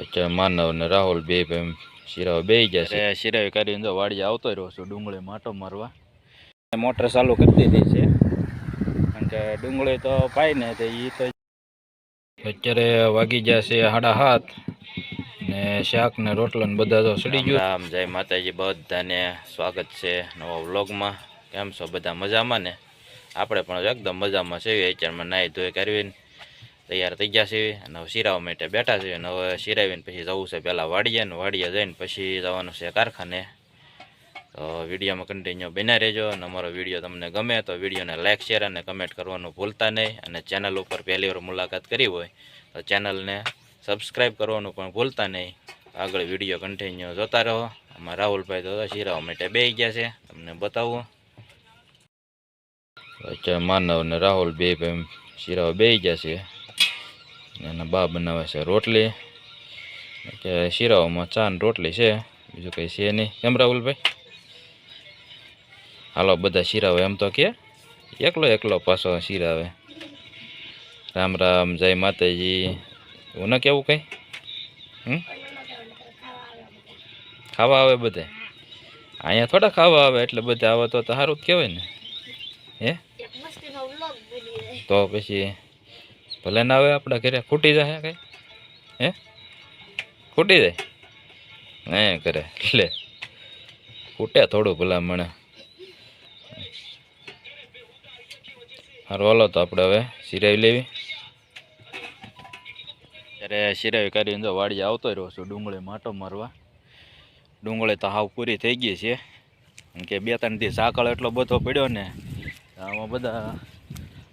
અત્યારે માનવ ને રાહુલ બે એમ શિરાવ બે જશે શિરાવ કરીને જો વાડી આવતો રહ્યો છું ડુંગળી માટો મારવા. મોટર ચાલુ કરી દીધી છે. કારણ કે ડુંગળી તો પાય ને તો એ તો અત્યારે વાગી જશે સાડા હાથ ને શાક ને રોટલો ને બધા તો સડી ગયું. આમ જય માતાજી બધાને સ્વાગત છે નવા વ્લોગમાં. કેમ છો? બધા મજામાં ને? આપણે પણ એકદમ મજામાં છે અત્યારમાં નાહી ધોઈ કરવીને તૈયાર થઈ ગયા છે અને હવે માટે બેઠા છે અને હવે શિરાવીને પછી જવું છે પહેલાં વાડીએ ને વાડીએ જઈને પછી જવાનું છે કારખાને. તો વિડીયોમાં કન્ટિન્યુ બન્યા રહેજો અને અમારો વીડિયો તમને ગમે તો વિડીયોને લાઇક શેર અને કમેન્ટ કરવાનું ભૂલતા નહીં અને ચેનલ ઉપર પહેલી વાર મુલાકાત કરી હોય તો ચેનલને સબસ્ક્રાઈબ કરવાનું પણ ભૂલતા નહીં. આગળ વીડિયો કન્ટિન્યુ જોતા રહો. અમારા રાહુલભાઈ તો શિરાવા માટે બે ગયા છે. તમને બતાવું. માનવ ને રાહુલ બે એમ શિરાવા બે ગયા છે. એના બા બનાવે છે રોટલી. કે શિરાઓમાં ચા ને રોટલી છે બીજું કંઈ છે નહીં. કેમ રાહુલભાઈ? હાલો બધા શિરાવે એમ તો કે એકલો એકલો પાછો શિરાવે રામ રામ જય માતાજી. એવું ના કેવું કંઈ? હમ? ખાવા આવે બધે? અહીંયા થોડા ખાવા આવે એટલે બધા આવે તો તો સારું જ કહેવાય ને. હે? તો પછી ભલે ના આવે આપણા ઘરે, ખૂટી જાય કઈ? હે? ખૂટી જાય? હે કરે. લે. ખૂટે થોડું ભલા મને. સારું હાલો તો આપણે હવે સિરાવી લેવી. ત્યારે સિરાવી કરીને જો વાડી આવતો રહ્યો છું, ડુંગળી માટો મારવા. ડુંગળી તો હાવ પૂરી થઈ ગઈ છે. કે બે ત્રણ દિવસ આકળ એટલો બધો પડ્યો ને આમાં બધા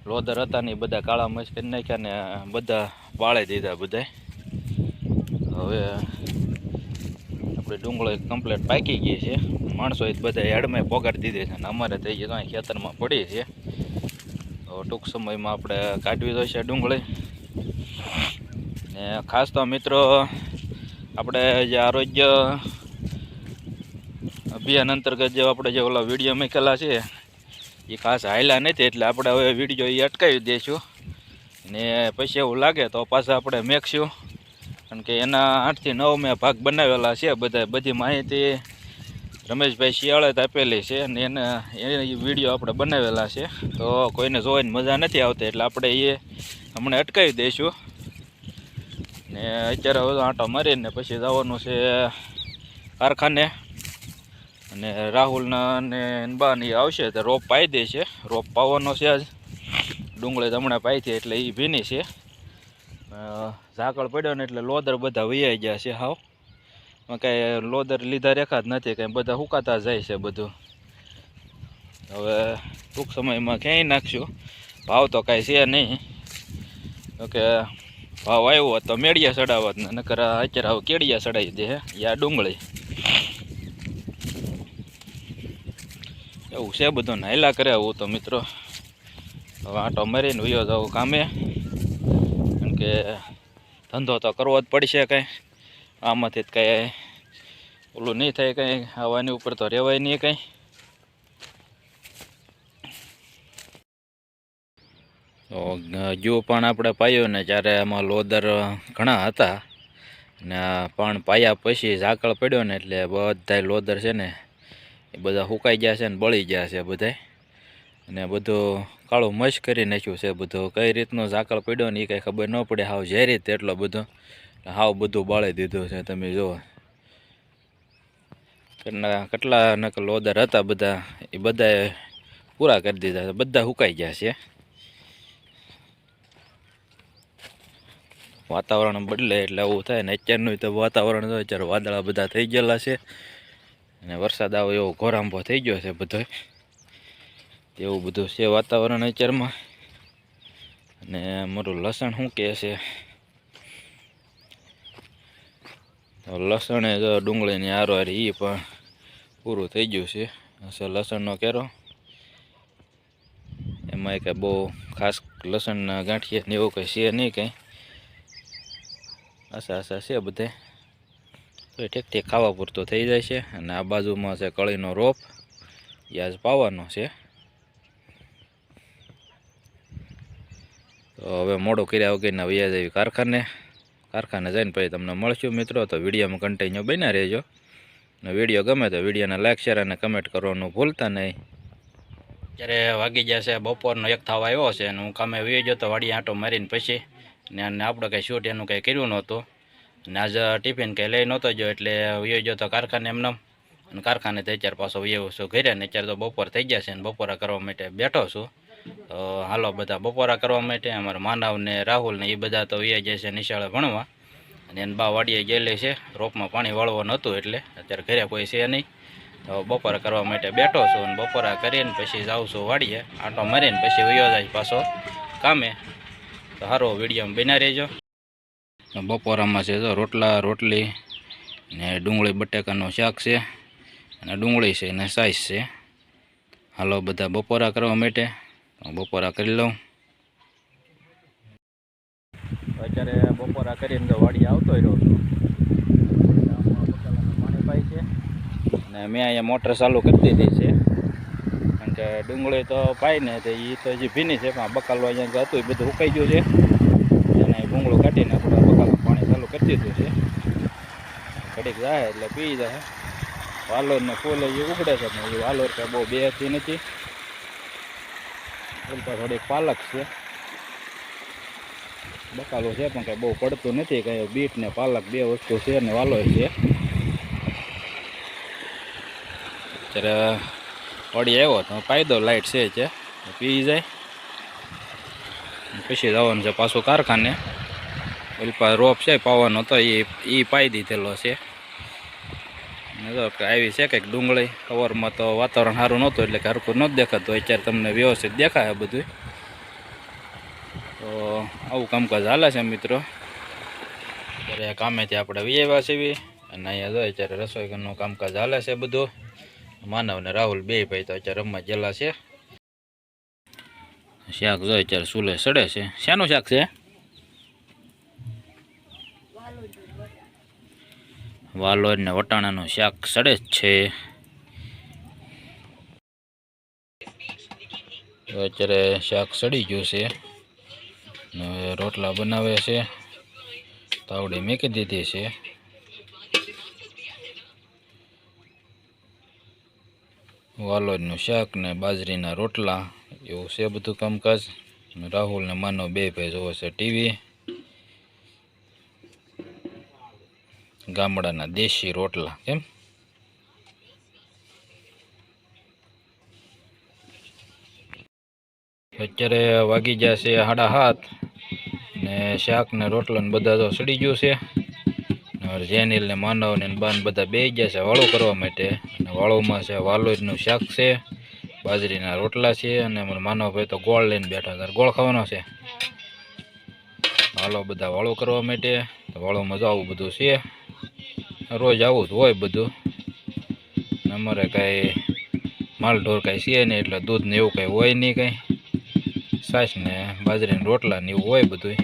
લોદર હતા ને બધા કાળા મસ કરી નાખ્યા ને બધા પાળી દીધા બધા હવે આપણે ડુંગળી કમ્પ્લેટ પાકી ગઈ છે. માણસો બધા હેડમાં પોગાડી દીધી છે અને અમારે થઈ અહીં ખેતરમાં પડી છે. તો ટૂંક સમયમાં આપણે કાઢવી જોઈશે ડુંગળી. ને ખાસ તો મિત્રો આપણે જે આરોગ્ય અભિયાન અંતર્ગત જે આપણે જે ઓલા વીડિયો મૂકેલા છે એ ખાસ હાયલા નથી એટલે આપણે હવે વીડિયો એ અટકાવી દઈશું ને પછી એવું લાગે તો પાછા આપણે મેકશું. કારણ કે એના આઠથી નવ મેં ભાગ બનાવેલા છે બધા, બધી માહિતી રમેશભાઈ શિયાળે આપેલી છે અને એના એ વીડિયો આપણે બનાવેલા છે. તો કોઈને જોવાની મજા નથી આવતી એટલે આપણે એ હમણાં અટકાવી દઈશું ને અત્યારે આંટો મારીને પછી જવાનું છે કારખાને. અને રાહુલના ને બાની આવશે તો રોપ પાઈ દે છે. રોપ પાવાનો છે આજ. ડુંગળી હમણાં પાઈ છે એટલે એ ભીની છે. ઝાકળ પડ્યો ને એટલે લોદર બધા વૈયાઈ ગયા છે હાવ. કાંઈ લોદર લીધા રેખા જ નથી, કાંઈ બધા હુકાતા જાય છે બધું. હવે ટૂંક સમયમાં ક્યાંય નાખશું. ભાવ તો કાંઈ છે નહીં. ઓકે, ભાવ આવ્યો તો મેળિયા ચડાવત ને નકર અત્યારે હવે કેડિયા ચડાવી દે યા ડુંગળી. એવું છે બધો નાયલા કરે આવું તો મિત્રો. હવે આંટો મારીને વયો જાવ કામે. કારણ કે ધંધો તો કરવો જ પડશે કાંઈ. આમાંથી જ કાંઈ ઓલું નહીં થાય કાંઈ, આવવાની ઉપર તો રહેવાય નહીં કાંઈ. તો જો પણ આપણે પાયો ને જ્યારે એમાં લોદર ઘણા હતા, ને પણ પાયા પછી ઝાકળ પડ્યો ને એટલે બધાય લોદર છે ને એ બધા સુકાઈ ગયા છે ને બળી ગયા છે બધાય. અને બધું કાળું મશ કરી નાખ્યું છે બધું. કઈ રીતનો ઝાકળ પડ્યો ને એ કાંઈ ખબર ન પડે હાવ ઝેરી રીતે એટલો બધો. હાવ બધું બાળી દીધું છે. તમે જુઓ. કેટલા નકલ ઓદર હતા બધા. એ બધાએ પૂરા કરી દીધા બધા સુકાઈ ગયા છે. વાતાવરણ બદલે એટલે આવું થાય ને. અત્યારનું તો વાતાવરણ તો અત્યારે વાદળા બધા થઈ ગયેલા છે. અને વરસાદ આવે એવો ઘોરાંભો થઈ ગયો છે બધો એવું બધું છે વાતાવરણ અત્યારમાં. અને મારું લસણ શું કહે છે? તો લસણ એ જો ડુંગળીની આરો હારી એ પણ પૂરું થઈ ગયું છે. હશે લસણનો કેરો. એમાં કંઈ બહુ ખાસ લસણના ગાંઠિયા ને એવું કંઈ છે નહીં કંઈ. આશા આશા છે બધે. તો એ ઠેકથી ખાવા પૂરતો થઈ જાય છે. અને આ બાજુમાં છે કળીનો રોપ. એ આજ પાવાનો છે. તો હવે મોડું કર્યા વગરના વ્યાજ જેવી કારખાને. કારખાને જઈને પછી તમને મળશું મિત્રો. તો વિડીયોમાં કન્ટિન્યુ બન્યા રહેજો. અને વીડિયો ગમે તો વિડીયોને લાઈક શેર અને કમેન્ટ કરવાનું ભૂલતા નહીં. અત્યારે વાગી જશે, બપોરનો એક થવા આવ્યો છે અને હું કામે વી જતો વાડી આંટો મારીને પછી. ને આપણે કંઈ શૂટ એનું કંઈ કર્યું નહોતું. અને આજે ટિફિન કંઈ લઈ નહોતો જો એટલે વયો ગયો તો કારખાને એમને અને કારખાને તો અત્યારે પાછો વ્યવ છું ઘરે ને અત્યારે તો બપોર થઈ ગયા છે અને બપોરા કરવા માટે બેઠો છું. તો હાલો બધા બપોરા કરવા માટે અમારા માનવ ને રાહુલ ને એ બધા તો વી જાય છે નિશાળે ભણવા. અને એને બા વાડીએ ગયેલી છે, રોપમાં પાણી વાળવાનું હતું એટલે અત્યારે ઘરે કોઈ છે નહીં. તો બપોરા કરવા માટે બેઠો છું અને બપોરા કરીને પછી જાઉં છું વાડીએ. આંટો મારીને પછી વયો જાય પાછો કામે. તો સારો વીડિયો બના રહેજો. બપોરામાં છે તો રોટલા, રોટલી ને ડુંગળી, બટેકાનું શાક છે અને ડુંગળી છે અને સાઈઝ છે. હાલો બધા બપોરા કરવા માટે બપોરા કરી લઉં. અત્યારે બપોરા કરીને તો વાડી આવતો રહ્યો છું. પાણી પાય છે. અને મેં અહીંયા મોટર ચાલુ કરી દીધી છે. કારણ કે ડુંગળી તો પાય ને તો એ તો હજી ભીની છે, પણ બકાલો અહીંયા હતું, એ બધું ઉકાઈ ગયું છે અને ભૂંગળું કાઢીને આપણે બકાલો પાણી ચાલુ કરી દીધું છે. ઘડીક જાય એટલે પી જાય. વાલોર ને ફૂલ એ ઉગડે છે, પણ એ વાલોર કાંઈ બહુ બેથી નથી. ઉલટા થોડીક પાલક છે. બકાલો છે, પણ કાંઈ બહુ પડતું નથી, કાંઈ બીટ ને પાલક બે વસ્તુ છે ને વાલોર છે. અત્યારે વળી આવ્યો તો ફાયદો લાઇટ છે છે પી જાય. પછી જવાનું છે પાછું કારખાને. ઓલી રોપ છે, પાવાનો તો એ એ પાઈ દીધેલો છે. આવી છે કંઈક ડુંગળી. સવારમાં તો વાતાવરણ સારું નહોતું એટલે કે હરખું નહોતું દેખાતું. અત્યારે તમને વ્યવસ્થિત દેખાય બધું તો આવું કામકાજ હાલે છે મિત્રો. અત્યારે કામેથી આપણે વિજયવા સીવી અને અહીંયા જો અત્યારે રસોઈ ઘરનું કામકાજ હાલે છે બધું. માનવ ને રાહુલ બે ભાઈ તો અત્યારે રમવા ગયેલા છે. શાક જો અત્યારે ચૂલે સડે છે. શાનું શાક છે? વાલોર ને વટાણાનું શાક સડે જ છે. અત્યારે શાક સડી ગયું છે. હવે રોટલા બનાવે છે. તાવડી મેકી દીધી છે. વાલોજનું શાક ને બાજરીના રોટલા, એવું છે બધું કામકાજ. રાહુલ ને માનો બે ભાઈ જોવે છે ટીવી. ગામડાના દેશી રોટલા, કેમ? અત્યારે વાગી છે સાડા હાથ ને શાક ને રોટલો ને બધા તો સડી ગયું છે. જેનિલ ને માનવ ને બાન બધા બે ગયા છે વાળો કરવા માટે. અને વાળોમાં છે વાલોરનું શાક છે બાજરીના રોટલા છે અને માનવભાઈ તો ગોળ લઈને બેઠા હતા ગોળ ખાવાનો છે? હાલો, બધા વાળો કરવા માટે. વાળોમાં જો આવું બધું છે. રોજ આવું જ હોય બધું. અમારે કાંઈ માલ ઢોર કાંઈ છે નહીં, એટલે દૂધ ને એવું કાંઈ હોય નહીં કાંઈ. છાશ ને બાજરીના રોટલા ને એવું હોય બધું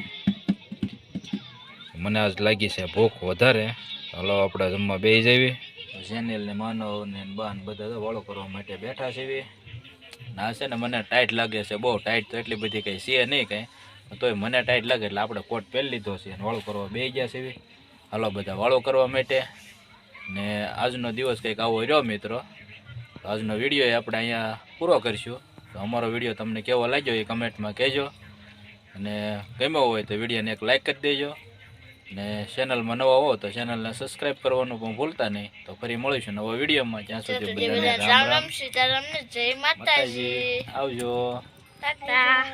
મને આજ લાગી છે ભૂખ વધારે. હલો, આપણે જમવા બેસી જઈએ. જેનિલ ને માનવ ને બાન બધા વાળો કરવા માટે બેઠા છે ના છે ને મને ટાઈટ લાગે છે, બહુ ટાઈટ તો એટલી બધી કંઈ છે નહીં કંઈ. તોય મને ટાઈટ લાગે એટલે આપણે કોટ પહેરી લીધો છે વાળો કરવા બે ગયા છે હાલો બધા વાળો કરવા માટે. ને આજનો દિવસ કંઈક આવો રહ્યો મિત્રો. તો આજનો વીડિયો આપણે અહીંયા પૂરો કરીશું. તો અમારો વીડિયો તમને કેવો લાગ્યો એ કમેન્ટમાં કહેજો. અને ગમ્યો હોય તો વિડીયોને એક લાઇક કરી દેજો. ને ચેનલમાં નવા હો તો ચેનલને સબસ્ક્રાઈબ કરવાનું પણ ભૂલતા નહીં. તો ફરી મળીશું નવા વિડીયોમાં. જ્યાં સુધી બધાને રામ રામ રામ. રામ સીતારામ જય માતાજી. માતાજી આવજો. ટાટા.